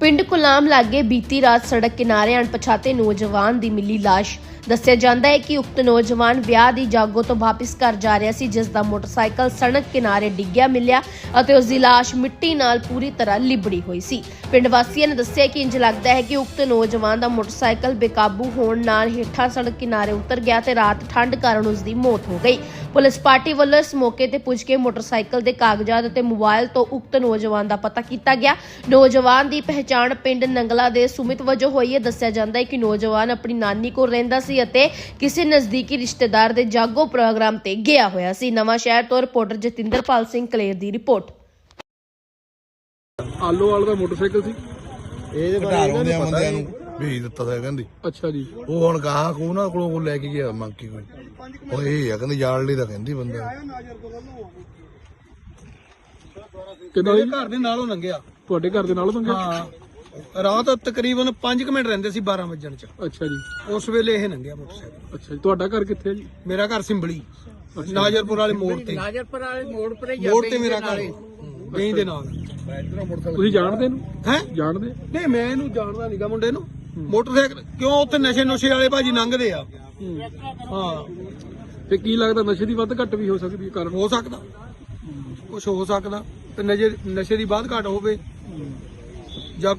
ਪਿੰਡ ਕੁਲਾਮ ਲਾਗੇ ਬੀਤੀ ਰਾਤ ਸੜਕ ਕਿਨਾਰੇ ਅਣਪਛਾਤੇ ਨੌਜਵਾਨ ਦੀ ਮਿਲੀ ਲਾਸ਼। ਦੱਸਿਆ ਜਾਂਦਾ ਹੈ ਕਿ ਉਕਤ ਨੌਜਵਾਨ ਵਿਆਹ ਦੀ ਜਾਗੋ ਤੋਂ ਵਾਪਸ ਘਰ ਜਾ ਰਿਹਾ ਸੀ, ਜਿਸ ਦਾ ਮੋਟਰਸਾਈਕਲ ਸੜਕ ਕਿਨਾਰੇ ਡਿੱਗਿਆ ਮਿਲਿਆ ਅਤੇ ਉਸ ਦੀ ਲਾਸ਼ ਮਿੱਟੀ ਨਾਲ ਪੂਰੀ ਤਰ੍ਹਾਂ ਲਿਬੜੀ ਹੋਈ ਸੀ। ਪਿੰਡ ਵਾਸੀਆਂ ਨੇ ਦੱਸਿਆ ਕਿ ਇੰਜ ਲੱਗਦਾ ਹੈ ਕਿ ਉਕਤ ਨੌਜਵਾਨ ਦਾ ਮੋਟਰਸਾਈਕਲ ਬੇਕਾਬੂ ਹੋਣ ਨਾਲ ਹੇਠਾਂ ਸੜਕ ਕਿਨਾਰੇ ਉਤਰ ਗਿਆ ਤੇ ਰਾਤ ਠੰਡ ਕਾਰਨ ਉਸ ਦੀ ਮੌਤ ਹੋ ਗਈ। ਪੁਲਿਸ ਪਾਰਟੀ ਵੱਲੋਂ ਇਸ ਮੌਕੇ ਤੇ ਪੁੱਜ ਕੇ ਮੋਟਰਸਾਈਕਲ ਦੇ ਕਾਗਜ਼ਾਤ ਅਤੇ ਮੋਬਾਈਲ ਤੋਂ ਉਕਤ ਨੌਜਵਾਨ ਦਾ ਪਤਾ ਕੀਤਾ ਗਿਆ। ਨੌਜਵਾਨ ਦੀ ਪਹਿਚਾਣ ਪਿੰਡ ਨੰਗਲਾ ਦੇ ਸੁਮਿਤ ਵਜੋਂ ਹੋਈ ਹੈ। ਦੱਸਿਆ ਜਾਂਦਾ ਹੈ ਕਿ ਨੌਜਵਾਨ ਆਪਣੀ ਨਾਨੀ ਕੋਲ ਰਹਿੰਦਾ ਸੀ। ਅਤੇ ਕਿਸੇ ਨਜ਼ਦੀਕੀ ਰਿਸ਼ਤੇਦਾਰ ਦੇ ਜਾਗੋ ਪ੍ਰੋਗਰਾਮ ਤੇ ਗਿਆ ਹੋਇਆ ਸੀ। ਨਵਾਂ ਸ਼ਹਿਰ ਤੋਂ ਰਿਪੋਰਟਰ ਜਤਿੰਦਰਪਾਲ ਸਿੰਘ ਕਲੇਰ ਦੀ ਰਿਪੋਰਟ। ਆਲੋ ਵਾਲਾ ਦਾ ਮੋਟਰਸਾਈਕਲ ਸੀ? ਇਹਦੇ ਬਾਰੇ ਆਉਂਦੇ ਬੰਦਿਆਂ ਨੂੰ ਭੇਜ ਦਿੱਤਾ ਤਾਂ ਕਹਿੰਦੀ। ਅੱਛਾ ਜੀ। ਉਹ ਹੁਣ ਕਹਾ ਕੋ ਨਾ ਕੋਲੋਂ ਕੋ ਲੈ ਕੇ ਗਿਆ ਮੰਕੀ ਕੋਈ ਉਹ ਇਹ ਆ ਕਹਿੰਦੀ ਜਾਣ ਲਈ ਤਾਂ ਕਹਿੰਦੀ ਬੰਦਾ। ਕਿਦਾਂ ਮੇਰੇ ਘਰ ਦੇ ਨਾਲੋਂ ਲੰਘਿਆ ਤੁਹਾਡੇ ਘਰ ਦੇ ਨਾਲ ਬੰਗੇ ਹਾਂ। ਰਾਤ ਤਕਰੀਬਨ 5 ਮਿੰਟ ਰਹਿੰਦੇ ਸੀ 12 ਵਜਣ ਚ। ਅੱਛਾ ਜੀ। ਉਸ ਵੇਲੇ ਇਹ ਲੰਘਿਆ ਮੋਟਰਸਾਈਕਲ। ਅੱਛਾ ਜੀ ਤੁਹਾਡਾ ਘਰ ਕਿੱਥੇ ਹੈ ਜੀ? ਮੇਰਾ ਘਰ ਸਿੰਬਲੀ। ਨਾਜਰਪੁਰ ਵਾਲੇ ਮੋੜ ਤੇ। ਨਾਜਰਪੁਰ ਵਾਲੇ ਮੋੜ ਪਰੇ ਮੋੜ ਤੇ ਮੇਰਾ ਘਰ। ਨਹੀਂ ਦੇ ਨਾਲ। ਤੁਸੀਂ ਜਾਣਦੇ ਇਹਨੂੰ ਹੈ? ਜਾਣਦੇ? ਨਹੀਂ ਮੈਂ ਇਹਨੂੰ ਜਾਣਦਾ ਨਹੀਂਗਾ ਮੁੰਡੇ ਨੂੰ। ਮੋਟਰਸਾਈਕਲ ਕਿਉਂ ਉੱਥੇ ਨਸ਼ੇ ਨੁਸ਼ੇ ਵਾਲੇ ਭਾਜੀ ਲੰਘਦੇ ਆ? ਹਾਂ। ਤੇ ਕੀ ਲੱਗਦਾ ਨਸ਼ੇ ਦੀ ਵੱਧ ਘੱਟ ਵੀ ਹੋ ਸਕਦੀ ਹੈ ਕਾਰਨ? ਹੋ ਸਕਦਾ। ਕੁਝ ਹੋ ਸਕਦਾ। ਤੇ ਨਸ਼ੇ ਨਸ਼ੇ ਦੀ ਬਾਤ ਘਾਟ ਹੋਵੇ। ਜਾਂ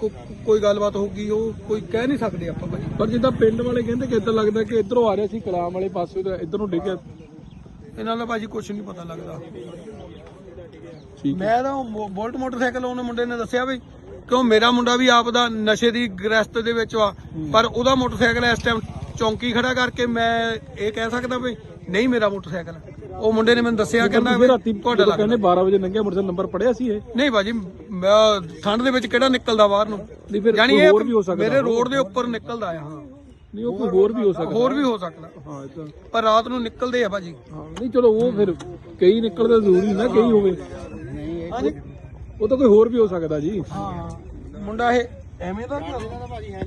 ਕੋਈ ਗੱਲਬਾਤ ਹੋਊਗੀ ਉਹ ਕੋਈ ਕਹਿ ਨਹੀਂ ਸਕਦੇ ਆਪਾਂ ਭਾਜੀ ਪਰ ਜਿੱਦਾਂ ਪਿੰਡ ਵਾਲੇ ਕਹਿੰਦੇ ਕਿ ਇਦਾਂ ਲੱਗਦਾ ਕਿ ਇਧਰੋਂ ਆ ਰਿਹਾ ਸੀ ਕਲਾਮ ਵਾਲੇ ਪਾਸੇ ਤੋਂ ਇਧਰ ਨੂੰ ਡਿੱਗਿਆ ਇਹਨਾਂ ਦਾ ਭਾਜੀ ਕੁਝ ਨਹੀਂ ਪਤਾ ਲੱਗਦਾ। ਹੈ। ਮੈਂ ਤਾਂ ਬੁਲਟ ਮੋਟਰਸਾਈਕਲ ਉਹਨੇ ਮੁੰਡੇ ਨੇ ਦੱਸਿਆ ਵੀ ਕਿਉਂ ਮੇਰਾ ਮੁੰਡਾ ਵੀ ਆਪ ਦਾ ਨਸ਼ੇ ਦੀ ਗ੍ਰਸਤ ਦੇ ਵਿੱਚ ਵਾ ਪਰ ਉਹਦਾ ਮੋਟਰਸਾਈਕਲ ਇਸ ਟਾਈਮ ਚੌਂਕੀ ਖੜਾ ਕਰਕੇ ਮੈਂ ਇਹ ਕਹਿ ਸਕਦਾ ਵੀ ਨਹੀਂ ਮੇਰਾ ਮੋਟਰਸਾਈਕਲ। ਉਹ ਮੁੰਡੇ ਨੇ ਮੈਨੂੰ ਦੱਸਿਆ ਕਹਿੰਦਾ ਵੀ ਰਾਤੀ ਤੁਹਾਡਾ ਜਦੋਂ ਕਹਿੰਦੇ ਲੱਗਦਾ 12 ਵਜੇ ਲੰਘਿਆ ਮੋਟਰਸਾਈਕਲ ਨੰਬਰ ਪੜਿਆ ਸੀ ਇਹ? ਨਹੀਂ ਮੈਂ ਠੰਡ ਦੇ ਵਿੱਚ ਕਿਹੜਾ ਨਿਕਲਦਾ ਬਾਹਰ ਨੂੰ? ਨਹੀਂ ਫਿਰ ਯਾਨੀ ਇਹ ਹੋਰ ਵੀ ਹੋ ਸਕਦਾ। ਮੇਰੇ ਰੋਡ ਦੇ ਉੱਪਰ ਨਿਕਲਦਾ ਆ ਹਾਂ। ਨਹੀਂ ਉਹ ਕੋਈ ਹੋਰ ਵੀ ਹੋ ਸਕਦਾ। ਹੋਰ ਵੀ ਹੋ ਸਕਦਾ। ਹਾਂ ਇਹ ਤਾਂ। ਪਰ ਰਾਤ ਨੂੰ ਨਿਕਲਦੇ ਆ ਭਾਜੀ। ਹਾਂ ਨਹੀਂ ਚਲੋ ਉਹ ਫਿਰ ਕਈ ਨਿਕਲਦੇ ਜ਼ਰੂਰੀ ਨਾ ਕਈ ਹੋਵੇ। ਹਾਂਜੀ। ਉਹ ਤਾਂ ਕੋਈ ਹੋਰ ਵੀ ਹੋ ਸਕਦਾ ਜੀ। ਹਾਂ। ਮੁੰਡਾ ਇਹ ਐਵੇਂ ਦਾ ਭਾਜੀ